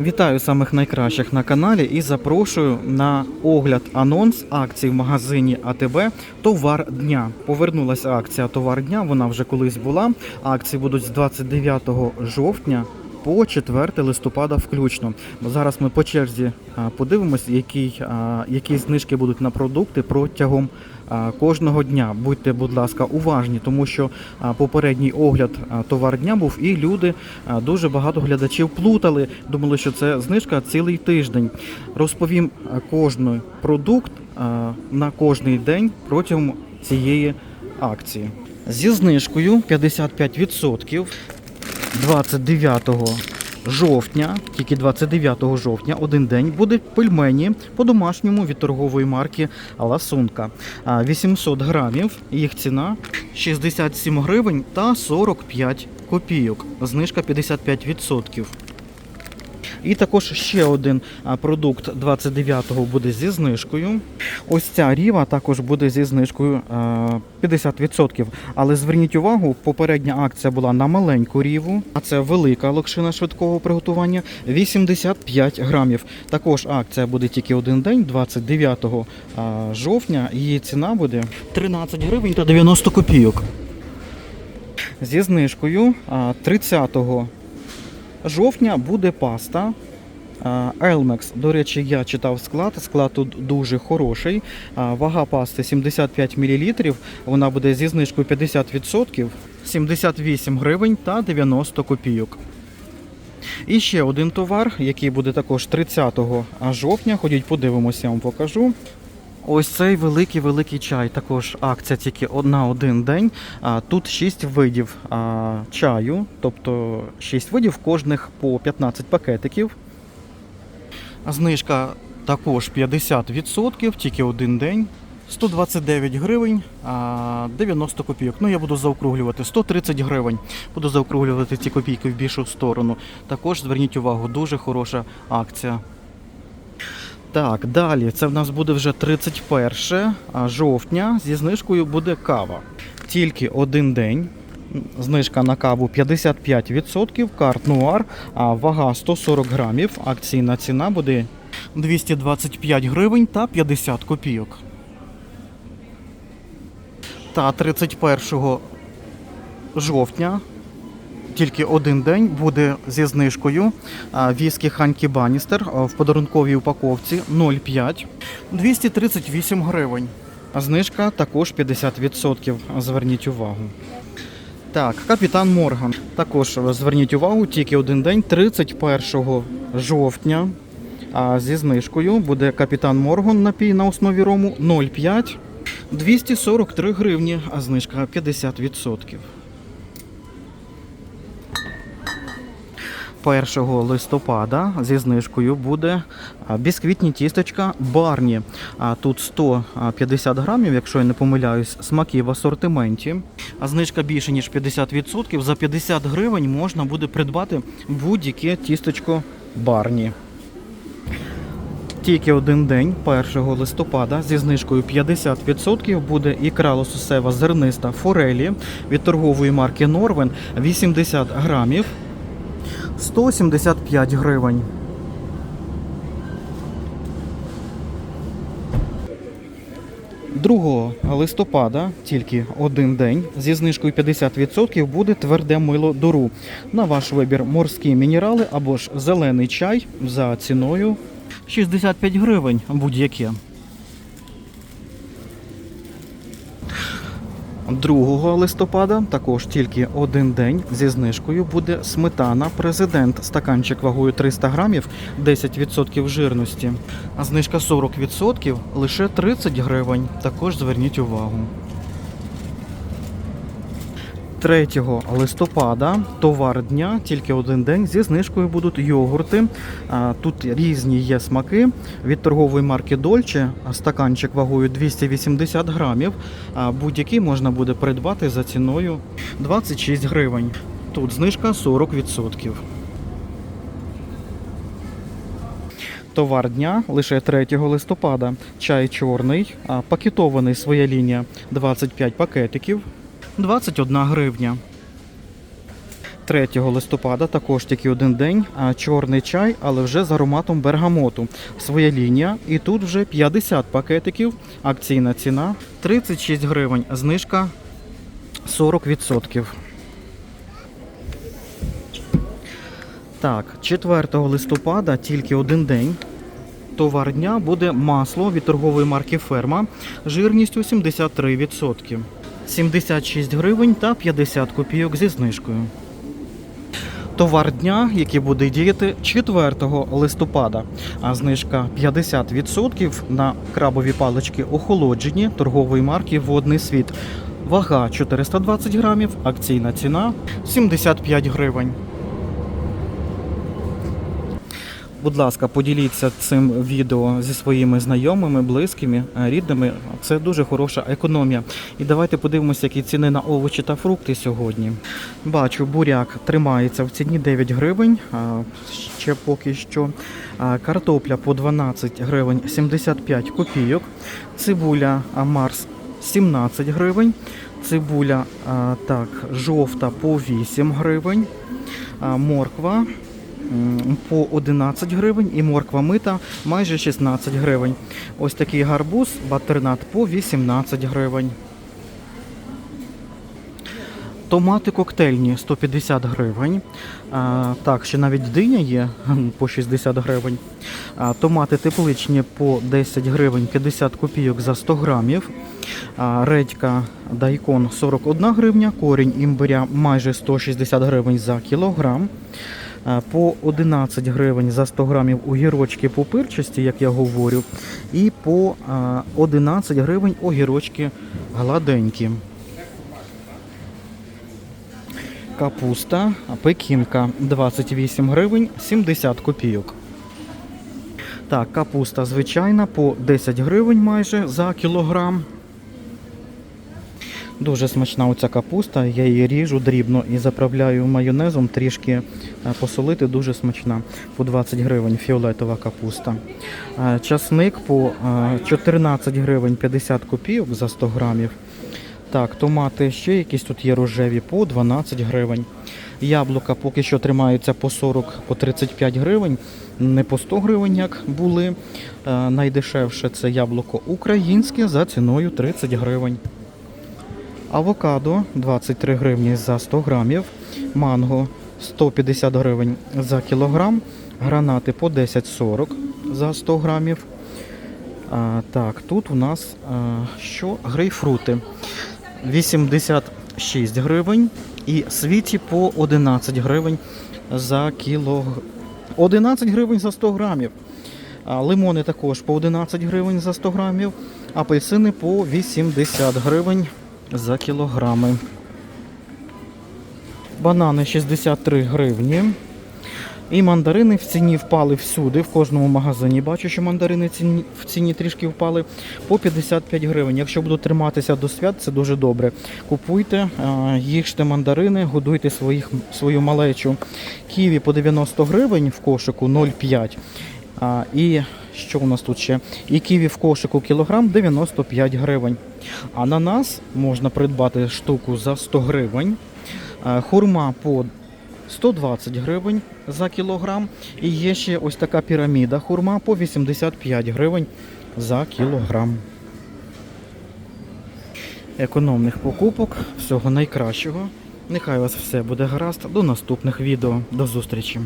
Вітаю самих найкращих на каналі і запрошую на огляд анонс акцій в магазині АТБ Товар дня. Повернулася акція Товар дня. Вона вже колись була. Акції будуть з 29 жовтня. По 4 листопада включно. Зараз ми по черзі подивимось, які, які знижки будуть на продукти протягом кожного дня. Будьте, будь ласка, уважні, тому що попередній огляд товар дня був, і люди дуже багато глядачів плутали. Думали, що це знижка цілий тиждень. Розповім кожний продукт на кожний день протягом цієї акції. Зі знижкою 55% 29 жовтня, тільки 29 жовтня, один день, будуть пельмені по-домашньому від торгової марки Ласунка. 800 грамів, їх ціна 67 гривень та 45 копійок. Знижка 55%. І також ще один продукт 29-го буде зі знижкою. Ось ця ріва також буде зі знижкою 50%. Але зверніть увагу, попередня акція була на маленьку ріву, а це велика локшина швидкого приготування 85 грамів. Також акція буде тільки один день, 29 жовтня. Її ціна буде 13 гривень та 90 копійок. Зі знижкою а, 30 жовтня буде паста. Elmex. До речі, я читав склад. Склад тут дуже хороший. Вага пасти 75 мл. Вона буде зі знижкою 50%, 78 гривень та 90 копійок. І ще один товар, який буде також 30 жовтня. Ходіть, подивимося, я вам покажу. Ось цей великий великий чай. Також акція тільки на один день. Тут 6 видів чаю, тобто 6 видів, кожних по 15 пакетиків. Знижка також 50%, тільки один день. 129 гривень, 90 копійок. Ну, я буду заокруглювати 130 гривень. Буду заокруглювати ці копійки в більшу сторону. Також зверніть увагу, дуже хороша акція. Так, далі це в нас буде вже 31 жовтня. Зі знижкою буде кава. Тільки один день. Знижка на каву 55%, карт нуар, а вага 140 грамів. Акційна ціна буде 225 гривень та 50 копійок. Та 31 жовтня тільки один день буде зі знижкою. Віскі Ханкі Баністер в подарунковій упаковці 0,5 238 гривень. Знижка також 50%. Зверніть увагу. Так, капітан Морган. Також зверніть увагу, тільки один день, 31 жовтня. А зі знижкою буде капітан Морган напій на основі рому 0,5 243 гривні, а знижка 50%. 1 листопада зі знижкою буде бісквітні тістечка Барні. Тут 150 грамів, якщо я не помиляюсь, смаки в асортименті. А знижка більше ніж 50%. За 50 гривень можна буде придбати будь-яке тістечко Барні. Тільки один день, 1 листопада, зі знижкою 50% буде ікра лососева зерниста форелі від торгової марки Норвен 80 грамів. 175 гривень. Другого листопада, тільки один день, зі знижкою 50% буде тверде мило дуру. На ваш вибір морські мінерали або ж зелений чай за ціною 65 гривень будь-яке. 2 листопада, також тільки один день зі знижкою буде сметана президент. Стаканчик вагою 300 грамів, 10% жирності. А знижка 40% лише 30 гривень. Також зверніть увагу. 3 листопада товар дня, тільки один день зі знижкою будуть йогурти. Тут різні є смаки від торгової марки Дольче. Стаканчик вагою 280 грамів. Будь-який можна буде придбати за ціною 26 гривень. Тут знижка 40%. Товар дня лише 3 листопада. Чай чорний, пакетований своя лінія 25 пакетиків. 21 гривня. 3 листопада, також тільки один день, чорний чай, але вже з ароматом бергамоту. Своя лінія. І тут вже 50 пакетиків. Акційна ціна 36 гривень. Знижка 40%. Так, 4 листопада, тільки один день. Товар дня буде масло від торгової марки Ферма жирністю 73%. 76 гривень та 50 копійок зі знижкою. Товар дня, який буде діяти 4 листопада, а знижка 50% на крабові палички охолоджені торгової марки Водний світ. Вага 420 грамів, акційна ціна 75 гривень. Будь ласка, поділіться цим відео зі своїми знайомими, близькими, е, рідними. Це дуже хороша економія. І давайте подивимося, які ціни на овочі та фрукти сьогодні. Бачу, буряк тримається в ціні 9 гривень. Ще поки що. Картопля по 12 гривень 75 копійок. Цибуля Марс 17 гривень. Цибуля так, жовта по 8 гривень. Морква по 11 гривень і морква мита майже 16 гривень. Ось такий гарбуз батернат по 18 гривень. Томати коктейльні 150 гривень. А, так, ще навіть диня є по 60 гривень. А, томати тепличні по 10 гривень 50 копійок за 100 грамів. А, редька дайкон 41 гривня, корінь імбиря майже 160 гривень за кілограм. А, По 11 гривень за 100 грамів огірочки пупирчасті, як я говорю, і по 11 гривень огірочки гладенькі. Капуста, пекінка 28 гривень 70 копійок. Так, капуста звичайна по 10 гривень майже за кілограм. Дуже смачна оця капуста, я її ріжу дрібно і заправляю майонезом, трішки е, посолити, дуже смачна. По 20 гривень фіолетова капуста. Е, Часник по е, 14 гривень 50 копійок за 100 грамів. Так, томати ще якісь тут є рожеві по 12 гривень. Яблука поки що тримаються по 40, по 35 гривень, не по 100 гривень, як були. Е, найдешевше це яблуко українське за ціною 30 гривень. Авокадо 23 гривні за 100 грамів. Манго 150 гривень за кілограм. Гранати по 10,40 за 100 грамів. А, так, тут у нас а, що? Грейпфрути 86 гривень і світі по 11 гривень за кіло. 11 гривень за 100 грамів. А, лимони також по 11 гривень за 100 грамів, апельсини по 80 гривень за кілограми. Банани 63 гривні. І мандарини в ціні впали всюди, в кожному магазині. Бачу, що мандарини в ціні трішки впали по 55 гривень. Якщо будуть триматися до свят, це дуже добре. Купуйте, їжте мандарини, годуйте своїх, свою малечу. Ківі по 90 гривень в кошику 0,5. І що у нас тут ще? І ківі в кошику кілограм 95 гривень. Ананас можна придбати штуку за 100 гривень. Хурма по 120 гривень за кілограм. І є ще ось така піраміда хурма по 85 гривень за кілограм. Економних покупок, всього найкращого. Нехай у вас все буде гаразд. До наступних відео. До зустрічі!